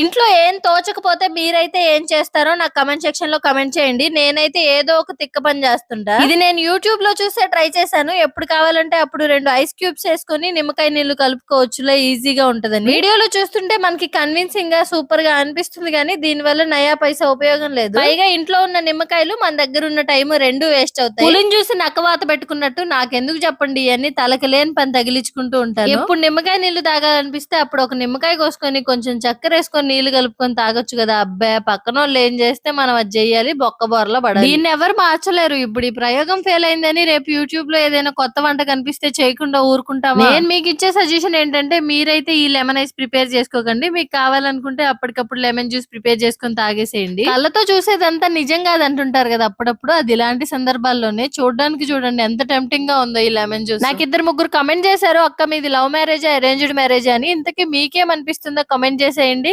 ఇంట్లో ఏం తోచకపోతే మీరైతే ఏం చేస్తారో నాకు కమెంట్ సెక్షన్లో కమెంట్ చేయండి. నేనైతే ఏదో ఒక తిక్క పని చేస్తుంటా. ఇది నేను యూట్యూబ్లో చూసే ట్రై చేశాను. ఎప్పుడు కావాలంటే అప్పుడు రెండు ఐస్ క్యూబ్స్ వేసుకొని నిమ్మకాయ నీళ్ళు కలుపుకోవచ్చులే ఈజీగా ఉంటదని. వీడియోలో చూస్తుంటే మనకి కన్విన్సింగ్గా సూపర్గా అనిపిస్తుంది కానీ దీని వల్ల నయా పైసా ఉపయోగం లేదు. పైగా ఇంట్లో ఉన్న నిమ్మకాయలు మన దగ్గర ఉన్న టైం రెండు వేస్ట్ అవుతాయి. పులిని చూసి నక్కవాత పెట్టుకున్నట్టు నాకెందుకు చెప్పండి? ఇవన్నీ తలకి లేని పని తగిలించుకుంటూ ఉంటాను. ఎప్పుడు నిమ్మకాయ నీళ్ళు తాగాలనిపిస్తే అప్పుడు ఒక నిమ్మకాయ కోసుకొని కొంచెం చక్కెర వేసుకొని నీళ్ళు కలుపుకొని తాగొచ్చు కదా అబ్బాయి పక్కన వాళ్ళు ఏం చేస్తే మనం అది చెయ్యాలి బొక్క బొరలో పడాలి. దీన్ని ఎవరు మార్చలేరు. ఇప్పుడు ఈ ప్రయోగం ఫెయిల్ అయిందని రేపు యూట్యూబ్లో ఏదైనా కొత్త వంట కనిపిస్తే చేయకుండా ఊరుకుంటామా నేను మీకు ఇచ్చే సజెషన్ ఏంటంటే మీరైతే ఈ లెమన్ ఐస్ ప్రిపేర్ చేసుకోకండి. మీకు కావాలనుకుంటే అప్పటికప్పుడు లెమన్ జ్యూస్ ప్రిపేర్ చేసుకొని తాగేసేయండి. కళ్ళతో చూసేదంతా నిజం కాదు అంటుంటారు కదా అప్పుడప్పుడు. అది ఇలాంటి సందర్భాల్లోనే చూడడానికి చూడండి ఎంత టెంప్టింగ్గా ఉందో ఈ లెమన్ జ్యూస్ నాకు ఇద్దరు ముగ్గురు కమెంట్ చేశారు అక్క మీది లవ్ మ్యారేజ్ అరేంజ్డ్ మ్యారేజ్ అని. ఇంతకీ మీకేమనిపిస్తుందో కమెంట్ చేసేయండి.